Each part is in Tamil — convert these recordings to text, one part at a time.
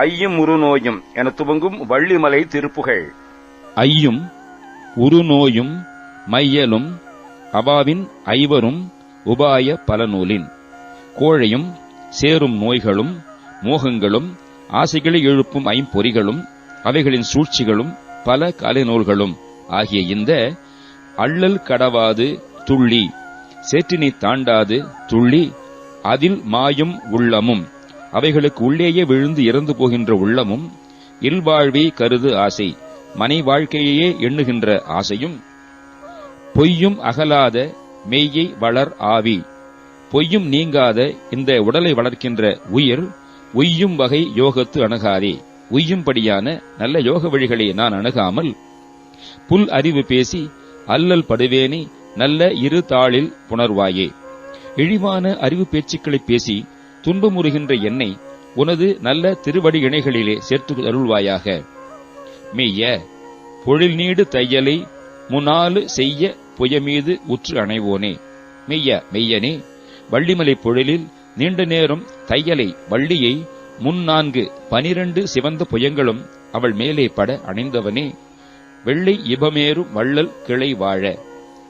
ஐயும் உருநோயும் என துவங்கும் வள்ளிமலை திருப்புகழ் ஐயும் உருநோயும் மையலும் அவாவின் ஐவரும் உபாய பலநூலின் கோழையும் சேரும் நோய்களும் மோகங்களும் ஆசைகளை எழுப்பும் ஐம்பொறிகளும் அவைகளின் சூழ்ச்சிகளும் பல கலைநூல்களும் ஆகிய இந்த அள்ளல் கடவாது துள்ளி சேற்றினை தாண்டாது துள்ளி அதில் மாயும் உள்ளமும் அவைகளுக்கு உள்ளேயே விழுந்து இறந்து போகின்ற உள்ளமும் இல்வாழ்வே கருது ஆசை மனை வாழ்க்கையே எண்ணுகின்ற ஆசையும் பொய்யும் அகலாத மெய்யை வளர் ஆவி. பொய்யும் நீங்காத இந்த உடலை வளர்க்கின்ற உயிர் உய்யும் வகை யோகத்து அணுகாதே. உய்யும்படியான நல்ல யோக வழிகளை நான் அணுகாமல் புல் அறிவு பேசி அல்லல் படுவேனே நல்ல இரு தாளில் புணர்வாயே. இழிவான அறிவு பேச்சுக்களை பேசி துன்பமுறுகின்ற என்னை உனது நல்ல திருவடி இணைகளிலே சேர்த்து அருள்வாயாக. மெய்ய பொழில் நீடு தையலை முனாலு செய்ய புயமீது உற்று அணைவோனே. மெய்ய மெய்யனே வள்ளிமலை பொழிலில் நீண்ட நேரம் தையலை வள்ளியை முன் நான்கு பனிரண்டு சிவந்த புயங்களும் அவள் மேலே பட அணைந்தவனே. வெள்ளை இபமேறும் வள்ளல் கிளை வாழ.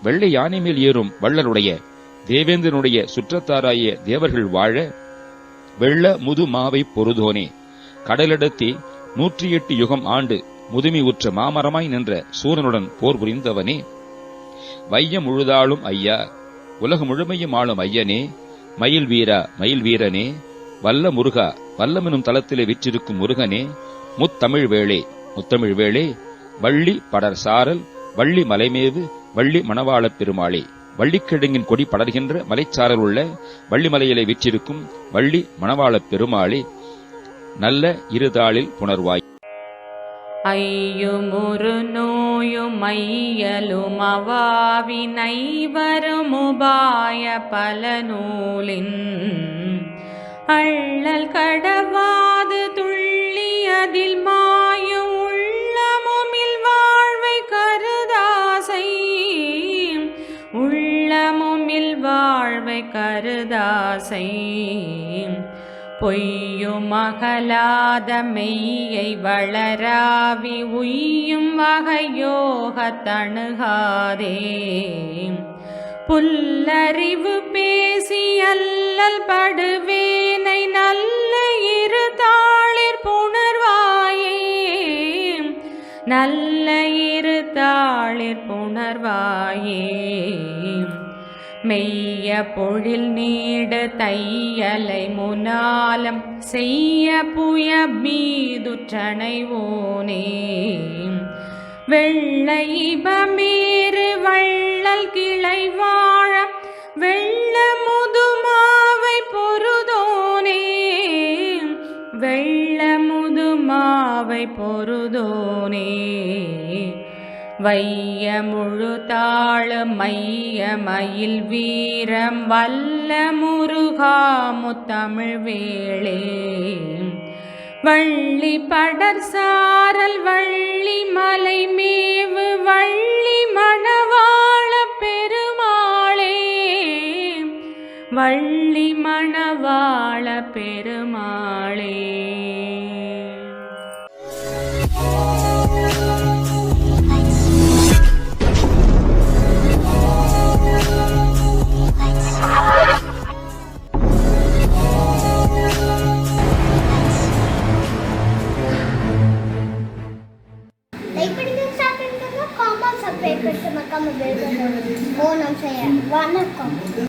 வெள்ளை யானை மேல் ஏறும் வள்ளலுடைய தேவேந்திரனுடைய சுற்றத்தாராய தேவர்கள் வாழ. வெள்ள முது மாவை பொருதோனே. கடலிடத்தே நூற்றி எட்டு யுகம் ஆண்டு முதுமை உற்ற மாமரமாய் நின்ற சூரனுடன் போர் புரிந்தவனே. வையம் முழுதாளும் ஐயா உலக முழுமையும் ஆளும் ஐயனே மயில் வீரா மயில் வீரனே வல்ல முருகா வல்லமெனும் தலத்திலே விற்றிருக்கும் முருகனே முத்தமிழ் வேளே முத்தமிழ் வேளே வள்ளி படர் சாரல் வள்ளி மலைமேவு வள்ளி மணவாளப் பெருமாளே வள்ளிக்கிழங்கின் கொடி படர்கின்ற மலைச்சாரல் உள்ள வள்ளிமலையிலே விற்றிருக்கும் வள்ளி மணவாளப் பெருமாளே நல்ல இருதாளில் புணர்வாய். ஐயோ நோயும் மையலும் அவாவினை பல நூலின் அள்ளல் கடவாது துள்ளி அதில் மாயும் உள்ளமுமில் வாழ்வை கருதாசை. உள்ளமுமில் வாழ்வை கருதாசை. பொய்யும் அகலாத மெய்யை வளராவி உய்யும் வகையோக தணுகாதே. புல்லறிவு பேசி அல்லல் படுவேனை நல்ல இரு தாளிர் புணர்வாயே. நல்ல இரு தாளிர் புணர்வாயே. மெய்ய பொழில் நீட தையலை முனாலம் செய்ய புய மீதுற்றனைவோனே வெள்ளை வெள்ளைபமேறு வள்ளல் கிளை வாழ வெள்ள முதுமாவை பொருதோனே. வெள்ள முதுமாவை பொருதோனே. வைய முழு தாழ மையமயில் வீரம் வல்ல முருகா முத்தமிழ் வேளே. வள்ளி படர் சாரல் வள்ளி மலை மேவு வள்ளி மணவாள பெருமாளே. வள்ளி மணவாள பெரு ఇప్పటికే స్టార్ట్ అవుతుందా కామా సబ్జెక్ట్ పెట్టాం అక్క ఓ నమ్మ వన్ అక్క